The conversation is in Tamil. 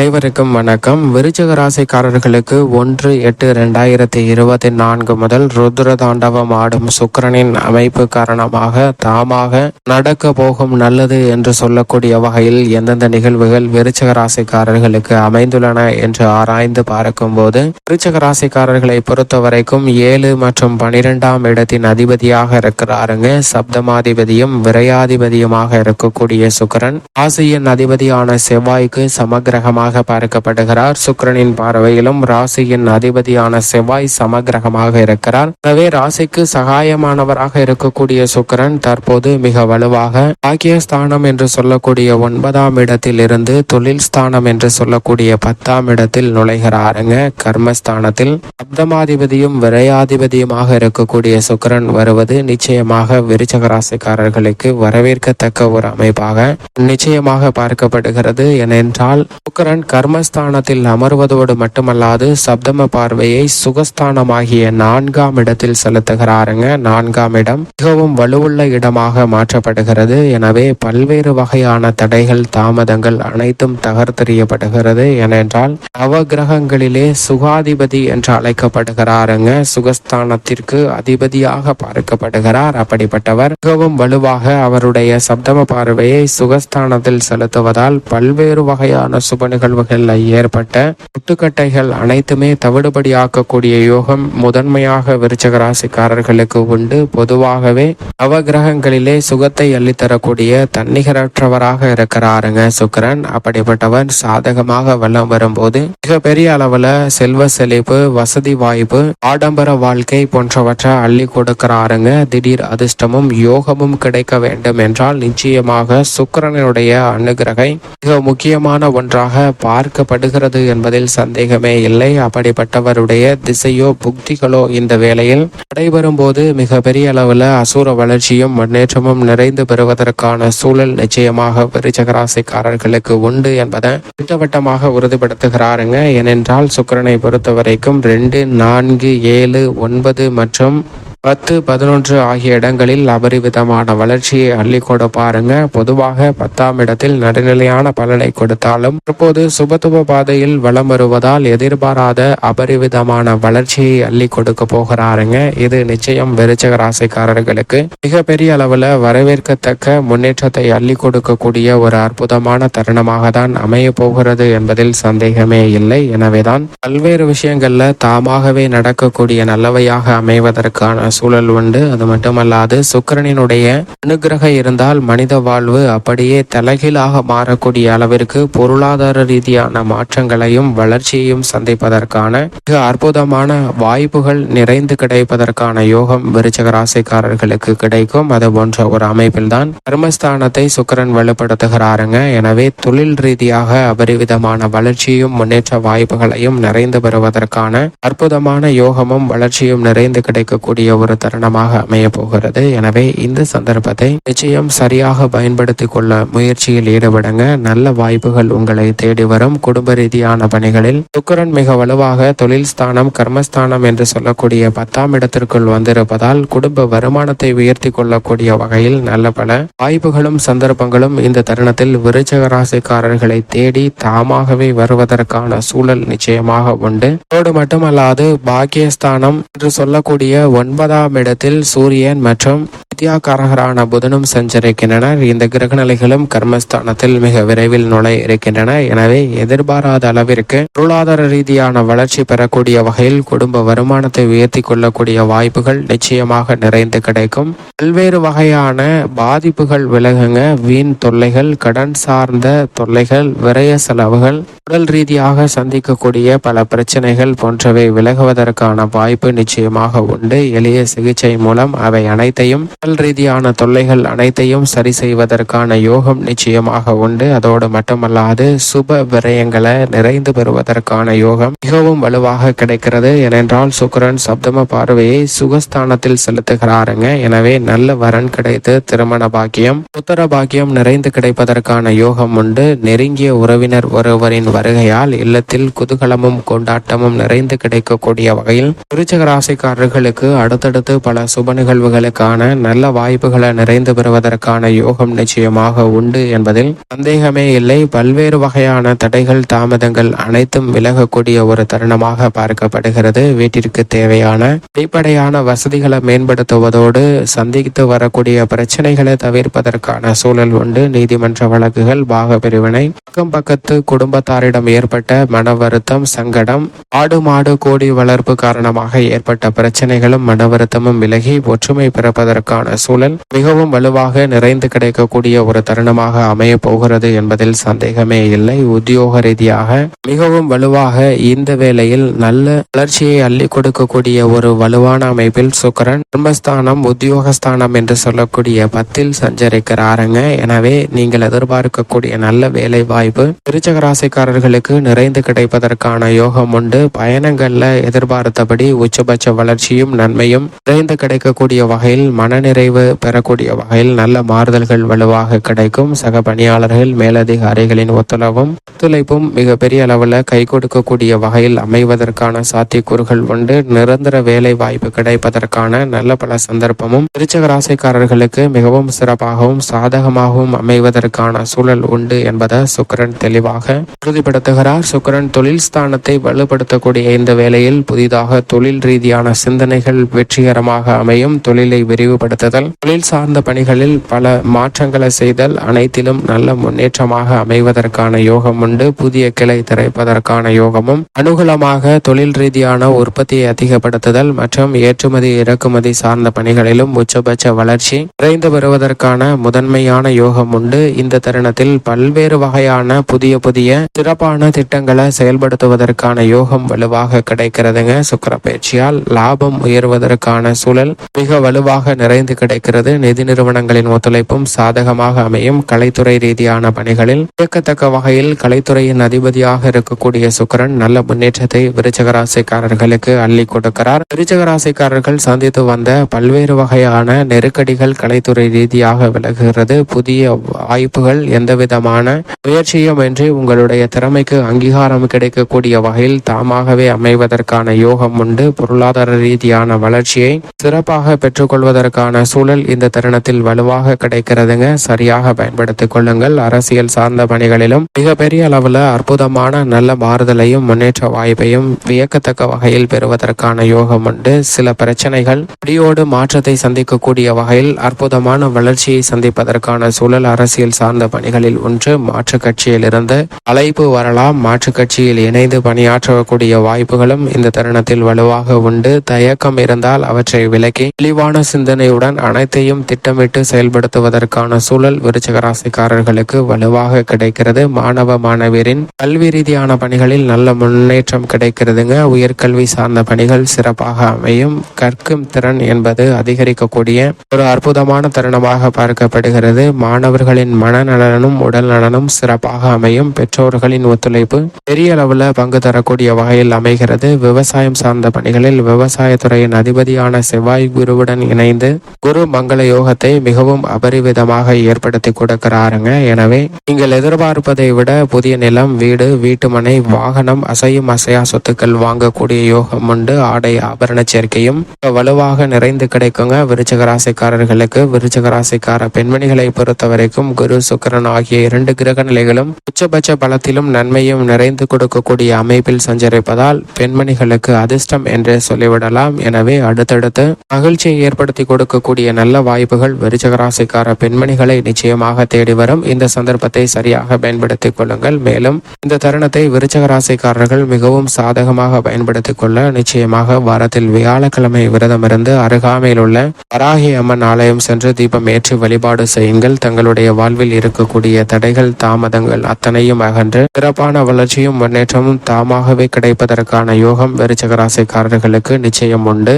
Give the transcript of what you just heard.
அனைவருக்கும் வணக்கம். விருச்சக ராசிக்காரர்களுக்கு ஒன்று எட்டு ரெண்டாயிரத்தி இருபத்தி நான்கு முதல் ருத்ர தாண்டவம் ஆடும் சுக்கிரனின் அமைப்பு காரணமாக தாமாக நடக்க போகும் நல்லது என்று சொல்லக்கூடிய வகையில் எந்தெந்த நிகழ்வுகள் விருச்சக ராசிக்காரர்களுக்கு அமைந்துள்ளன என்று ஆராய்ந்து பார்க்கும்போது விருச்சக ராசிக்காரர்களை பொறுத்த வரைக்கும் ஏழு மற்றும் பனிரெண்டாம் இடத்தின் அதிபதியாக இருக்கிறாருங்க. சப்தமாதிபதியும் விரையாதிபதியுமாக இருக்கக்கூடிய சுக்கரன். ஆசியின் அதிபதியான செவ்வாய்க்கு சமகிரகமாக பார்க்கப்படுகிறார். சுக்கிரனின் பார்வையிலும் ராசியின் அதிபதியான செவ்வாய் சமகிரகமாக இருக்கிறார். எனவே ராசிக்கு சகாயமானவராக இருக்கக்கூடிய சுக்கரன் தற்போது மிக வலுவாக பாக்கியஸ்தானம் என்று சொல்லக்கூடிய ஒன்பதாம் இடத்தில் இருந்து தொழில் ஸ்தானம் என்று சொல்லக்கூடிய பத்தாம் இடத்தில் நுழைகிறாருங்க. கர்மஸ்தானத்தில் சப்தமாதிபதியும் விரையாதிபதியுமாக இருக்கக்கூடிய சுக்கரன் வருவது நிச்சயமாக விருச்சக ராசிக்காரர்களுக்கு வரவேற்கத்தக்க ஒரு அமைப்பாக நிச்சயமாக பார்க்கப்படுகிறது. ஏனென்றால் சுக்கரன் கர்மஸ்தானத்தில் அமர்வதோடு மட்டுமல்லாது சப்தம பார்வையை சுகஸ்தானமாகிய நான்காம் இடத்தில் செலுத்துகிறாருங்க. நான்காம் இடம் மிகவும் வலுவுள்ள இடமாக மாற்றப்படுகிறது. எனவே பல்வேறு வகையான தடைகள் தாமதங்கள் அனைத்தும் தகர்த்தெறியப்படுகிறது. ஏனென்றால் நவகிரகங்களிலே சுகாதிபதி என்று அழைக்கப்படுகிறாருங்க. சுகஸ்தானத்திற்கு அதிபதியாக பார்க்கப்படுகிறார். அப்படிப்பட்டவர் மிகவும் வலுவாக அவருடைய சப்தம பார்வையை சுகஸ்தானத்தில் செலுத்துவதால் பல்வேறு வகையான சுப நிகழ்வுகளில் ஏற்பட்ட முட்டுக்கட்டைகள் அனைத்துமே தவிடுபடியாக்கக்கூடிய யோகம் முதன்மையாக விருச்சக ராசிக்காரர்களுக்கு உண்டு. பொதுவாகவே நவகிரகங்களிலே சுகத்தை அள்ளித்தரக்கூடிய தன்னிகரற்றவராக இருக்கிறாருங்க சுக்கிரன். அப்படிப்பட்டவர் சாதகமாக வல்லம் வரும்போது மிக பெரிய அளவுல செல்வ செழிப்பு வசதி வாய்ப்பு ஆடம்பர வாழ்க்கை போன்றவற்றை அள்ளி கொடுக்கிறாருங்க. திடீர் அதிர்ஷ்டமும் யோகமும் கிடைக்க வேண்டும் என்றால் நிச்சயமாக சுக்கிரனுடைய அனுகிரகை மிக முக்கியமான ஒன்றாக பார்க்கப்படுகிறது என்பதில் சந்தேகமே இல்லை. அப்படிப்பட்டவருடைய திசையோ புக்திகளோ இந்த வேளையில் நடைபெறும் போது மிக பெரிய அளவில் அசூர வளர்ச்சியும் முன்னேற்றமும் நிறைந்து பெறுவதற்கான சூழல் நிச்சயமாக விருச்சகராசிக்காரர்களுக்கு உண்டு என்பதை திட்டவட்டமாக உறுதிப்படுத்துகிறாருங்க. ஏனென்றால் சுக்கிரனை பொறுத்த வரைக்கும் ரெண்டு நான்கு ஏழு ஒன்பது மற்றும் பத்து பதினொன்று ஆகிய இடங்களில் அபரிவிதமான வளர்ச்சியை அள்ளி பாருங்க. பொதுவாக பத்தாம் இடத்தில் நடுநிலையான பலனை கொடுத்தாலும் தற்போது சுபத்துவ பாதையில் வலம் வருவதால் எதிர்பாராத அபரிவிதமான வளர்ச்சியை அள்ளி கொடுக்க போகிறாருங்க. இது நிச்சயம் விருச்சக ராசிக்காரர்களுக்கு மிகப்பெரிய அளவில் வரவேற்கத்தக்க முன்னேற்றத்தை அள்ளி கொடுக்கக்கூடிய ஒரு அற்புதமான தருணமாக தான் அமைய போகிறது என்பதில் சந்தேகமே இல்லை. எனவேதான் பல்வேறு விஷயங்கள்ல தாமாகவே நடக்கக்கூடிய நல்லவையாக அமைவதற்கான சூழல் உண்டு. அது மட்டுமல்லாது சுக்கரனினுடைய அனுகிரக இருந்தால் மனித வாழ்வு அப்படியே தலைகீழாக மாறக்கூடிய அளவிற்கு பொருளாதார ரீதியான மாற்றங்களையும் வளர்ச்சியையும் சந்திப்பதற்கான மிக அற்புதமான வாய்ப்புகள் நிறைந்து கிடைப்பதற்கான யோகம் விருச்சக ராசிக்காரர்களுக்கு கிடைக்கும். அது போன்ற ஒரு அமைப்பில்தான் கர்மஸ்தானத்தை சுக்கிரன் வலுப்படுத்துகிறாருங்க. எனவே தொழில் ரீதியாக அபரிவிதமான வளர்ச்சியும் முன்னேற்ற வாய்ப்புகளையும் நிறைந்து பெறுவதற்கான அற்புதமான யோகமும் வளர்ச்சியும் நிறைந்து கிடைக்கக்கூடிய ஒரு தருணமாக அமைய போகிறது எனவே இந்த சந்தர்ப்பத்தை நிச்சயம் சரியாக பயன்படுத்திக் கொள்ள முயற்சியில் ஈடுபடுங்க. நல்ல வாய்ப்புகள் உங்களை தேடி வரும். குடும்ப ரீதியான பணிகளில் சுக்கரன் மிக வலுவாக தொழில் ஸ்தானம் கர்மஸ்தானம் என்று சொல்லக்கூடிய பத்தாம் இடத்திற்குள் வந்திருப்பதால் குடும்ப வருமானத்தை உயர்த்தி கொள்ளக்கூடிய வகையில் நல்ல பல வாய்ப்புகளும் சந்தர்ப்பங்களும் இந்த தருணத்தில் விருச்சக ராசிக்காரர்களை தேடி தாமாகவே வருவதற்கான சூழல் நிச்சயமாக உண்டு. அதோடு மட்டுமல்லாது பாக்கியஸ்தானம் என்று சொல்லக்கூடிய ஒன்பதாம் இடத்தில் சூரியன் மற்றும் வித்யாகாரகரான புதனும் சஞ்சரிக்கின்றனர் இந்த கிரகநிலைகளும் கர்மஸ்தானத்தில் மிக விரைவில் நுழைய இருக்கின்றன. எனவே எதிர்பாராத அளவிற்கு பொருளாதார ரீதியான வளர்ச்சி பெறக்கூடிய வகையில் குடும்ப வருமானத்தை உயர்த்தி கொள்ளக்கூடிய வாய்ப்புகள் நிச்சயமாக நிறைந்து கிடைக்கும். பல்வேறு வகையான பாதிப்புகள் விலகுங்க. வீண் தொல்லைகள் கடன் சார்ந்த தொல்லைகள் விரய செலவுகள் உடல் ரீதியாக சந்திக்கக்கூடிய பல பிரச்சனைகள் போன்றவை விலகுவதற்கான வாய்ப்பு நிச்சயமாக உண்டு. எளிய சிகிச்சை மூலம் அவை அனைத்தையும் உடல் ரீதியான தொல்லைகள் அனைத்தையும் சரி செய்வதற்கான யோகம் நிச்சயமாக உண்டு. அதோடு மட்டுமல்லாது சுப விரயங்களை நிறைந்து பெறுவதற்கான யோகம் மிகவும் வலுவாக கிடைக்கிறது. ஏனென்றால் சுக்கிரன் சப்தம பார்வையை சுகஸ்தானத்தில் செலுத்துகிறாருங்க. எனவே நல்ல வரன் கிடைத்து திருமண பாக்கியம் புத்தர பாக்கியம் நிறைந்து கிடைப்பதற்கான யோகம் உண்டு. நெருங்கிய உறவினர் ஒருவரின் வருகையால் இல்லத்தில் குதூகலமும் கொண்டாட்டமும் நிறைந்து கிடைக்கக்கூடிய வகையில் விருச்சக ராசிக்காரர்களுக்கு அடுத்தடுத்து பல சுப நிகழ்வுகளுக்கான நல்ல நல்ல வாய்ப்புகளை நிறைந்து பெறுவதற்கான யோகம் நிச்சயமாக உண்டு என்பதில் சந்தேகமே இல்லை. பல்வேறு வகையான தடைகள் தாமதங்கள் அனைத்தும் விலகக்கூடிய ஒரு தருணமாக பார்க்கப்படுகிறது. வீட்டிற்கு தேவையான அடிப்படையான வசதிகளை மேம்படுத்துவதோடு சந்தித்து வரக்கூடிய பிரச்சனைகளை தவிர்ப்பதற்கான சூழல் உண்டு. நீதிமன்ற வழக்குகள் பாக பிரிவினை அக்கம் பக்கத்து குடும்பத்தாரிடம் ஏற்பட்ட மன வருத்தம் சங்கடம் ஆடு மாடு கோடி வளர்ப்பு காரணமாக ஏற்பட்ட பிரச்சனைகளும் மன வருத்தமும் விலகி ஒற்றுமை பிறப்பதற்கான சூழல் மிகவும் வலுவாக நிறைந்து கிடைக்கக்கூடிய ஒரு தருணமாக அமைய போகிறது என்பதில் சந்தேகமே இல்லை. உத்தியோக ரீதியாக மிகவும் வலுவாக இந்த வேளையில் நல்ல வளர்ச்சியை அள்ளி கொடுக்கக்கூடிய ஒரு வலுவான அமைப்பில் சுக்கரன் கர்மஸ்தானம் உத்தியோகஸ்தானம் என்று சொல்லக்கூடிய பத்தில் சஞ்சரிக்கிறாருங்க. எனவே நீங்கள் எதிர்பார்க்கக்கூடிய நல்ல வேலை வாய்ப்பு விருச்சக ராசிக்காரர்களுக்கு நிறைந்து கிடைப்பதற்கான யோகம் உண்டு. பயணங்கள்ல எதிர்பார்த்தபடி உச்சபட்ச வளர்ச்சியும் நன்மையும் நிறைந்து கிடைக்கக்கூடிய வகையில் மனநிறை நிறைவு பெறக்கூடிய வகையில் நல்ல மாறுதல்கள் வலுவாக கிடைக்கும். சக பணியாளர்கள் மேலதிகாரிகளின் ஒத்துழைப்பும் ஒத்துழைப்பும் மிகப்பெரிய அளவில் கை கொடுக்கக்கூடிய வகையில் அமைவதற்கான சாத்தியக்கூறுகள் உண்டு. நிரந்தர வேலை வாய்ப்பு கிடைப்பதற்கான நல்ல பல சந்தர்ப்பமும் திருச்சக ராசிக்காரர்களுக்கு மிகவும் சிறப்பாகவும் சாதகமாகவும் அமைவதற்கான சூழல் உண்டு என்பதை சுக்கிரன் தெளிவாக உறுதிப்படுத்துகிறார். சுக்கிரன் தொழில் ஸ்தானத்தை வலுப்படுத்தக்கூடிய இந்த வேளையில் புதிதாக தொழில் ரீதியான சிந்தனைகள் வெற்றிகரமாக அமையும். தொழிலை விரிவுபடுத்த விரிவுபடுத்துதல் தொழில் சார்ந்த பணிகளில் பல மாற்றங்களை செய்தல் அனைத்திலும் நல்ல முன்னேற்றமாக அமைவதற்கான யோகம் உண்டு. புதிய கிளை திறப்பதற்கான யோகமும் அனுகூலமாக தொழில் ரீதியான உற்பத்தியை அதிகப்படுத்துதல் மற்றும் ஏற்றுமதி இறக்குமதி சார்ந்த பணிகளிலும் உச்சபட்ச வளர்ச்சி விரைந்து வருவதற்கான முதன்மையான யோகம் உண்டு. இந்த தருணத்தில் பல்வேறு வகையான புதிய புதிய சிறப்பான திட்டங்களை செயல்படுத்துவதற்கான யோகம் வலுவாக கிடைக்கிறதுங்க. சுக்கர பயிற்சியால் லாபம் உயர்வதற்கான சூழல் மிக வலுவாக நிறைந்து கிடைக்கிறது. நிதி நிறுவனங்களின் ஒத்துழைப்பும் சாதகமாக அமையும். கலைத்துறை ரீதியான பணிகளில் இயக்கத்தக்க வகையில் கலைத்துறையின் அதிபதியாக இருக்கக்கூடிய சுக்கரன் நல்ல முன்னேற்றத்தை விருச்சகராசிக்காரர்களுக்கு அள்ளி கொடுக்கிறார். விருச்சகராசிக்காரர்கள் சந்தித்து வந்த பல்வேறு வகையான நெருக்கடிகள் கலைத்துறை ரீதியாக விலகுகிறது. புதிய வாய்ப்புகள் எந்தவிதமான முயற்சியும் இன்றி உங்களுடைய திறமைக்கு அங்கீகாரம் கிடைக்கக்கூடிய வகையில் தாமாகவே அமைவதற்கான யோகம் உண்டு. பொருளாதார ரீதியான வளர்ச்சியை சிறப்பாக பெற்றுக்கொள்வதற்கான சூழல் இந்த தருணத்தில் வலுவாக கிடைக்கிறதுங்க. சரியாக பயன்படுத்திக் கொள்ளுங்கள். அரசியல் சார்ந்த பணிகளிலும் மிகப்பெரிய அளவில் அற்புதமான நல்ல மாறுதலையும் முன்னேற்ற வாய்ப்பையும் வியக்கத்தக்க வகையில் பெறுவதற்கான யோகம் உண்டு. சில பிரச்சனைகள் முடியோடு மாற்றத்தை சந்திக்கக்கூடிய வகையில் அற்புதமான வளர்ச்சியை சந்திப்பதற்கான சூழல் அரசியல் சார்ந்த பணிகளில் ஒன்று. மாற்றுக் கட்சியில் இருந்து அழைப்பு வரலாம். மாற்று கட்சியில் இணைந்து பணியாற்றக்கூடிய வாய்ப்புகளும் இந்த தருணத்தில் வலுவாக உண்டு. தயக்கம் இருந்தால் அவற்றை விலக்கி தெளிவான சிந்தனையுடன் அனைத்தையும் திட்டமிட்டு செயல்படுத்துவதற்கான சூழல் விருச்சக ராசிக்காரர்களுக்கு வலுவாக கிடைக்கிறது. மாணவ மாணவியரின் கல்வி ரீதியான பணிகளில் நல்ல முன்னேற்றம் கிடைக்கிறதுங்க. உயர்கல்வி சார்ந்த பணிகள் சிறப்பாக அமையும். கற்கும் திறன் என்பது அதிகரிக்கக்கூடிய ஒரு அற்புதமான தருணமாக பார்க்கப்படுகிறது. மாணவர்களின் மனநலனும் உடல் நலனும் சிறப்பாக அமையும். பெற்றோர்களின் ஒத்துழைப்பு பெரிய அளவில் பங்கு தரக்கூடிய வகையில் அமைகிறது. விவசாயம் சார்ந்த பணிகளில் விவசாயத்துறையின் அதிபதியான செவ்வாய் குருவுடன் இணைந்து குரு மங்கள யோகத்தை மிகவும் அபரிவிதமாக ஏற்படுத்தி கொடுக்கிறாருங்க. எனவே நீங்கள் எதிர்பார்ப்பதை விட புதிய நிலம் வீடு வீட்டுமனை வாகனம் அசையும் அசையா சொத்துக்கள் வாங்கக்கூடிய யோகம் உண்டு. ஆடை ஆபரண சேர்க்கையும் வலுவாக நிறைந்து கிடைக்குங்க. விருச்சக ராசிக்காரர்களுக்கு விருச்சக ராசிக்கார பெண்மணிகளை பொறுத்த வரைக்கும் குரு சுக்கிரன் ஆகிய இரண்டு கிரக நிலைகளும் உச்சபட்ச பலத்திலும் நன்மையும் நிறைந்து கொடுக்கக்கூடிய அமைப்பில் சஞ்சரிப்பதால் பெண்மணிகளுக்கு அதிர்ஷ்டம் என்றே சொல்லிவிடலாம். எனவே அடுத்தடுத்து மகிழ்ச்சியை ஏற்படுத்தி கொடுக்கக்கூடிய நல்ல வாய்ப்புகள் விருச்சகராசிக்கார பெண்மணிகளை நிச்சயமாக தேடி வரும். இந்த சந்தர்ப்பத்தை சரியாக பயன்படுத்திக் கொள்ளுங்கள். மேலும் இந்த தருணத்தை விருச்சகராசிக்காரர்கள் மிகவும் சாதகமாக பயன்படுத்திக் கொள்ள நிச்சயமாக வாரத்தில் வியாழக்கிழமை விரதமிருந்து அருகாமையில் உள்ள வராகி அம்மன் ஆலயம் சென்று தீபம் ஏற்றி வழிபாடு செய்யுங்கள். தங்களுடைய வாழ்வில் இருக்கக்கூடிய தடைகள் தாமதங்கள் அத்தனையும் அகன்று சிறப்பான வளர்ச்சியும் முன்னேற்றமும் தாமாகவே கிடைப்பதற்கான யோகம் விருச்சகராசிக்காரர்களுக்கு நிச்சயம் உண்டு.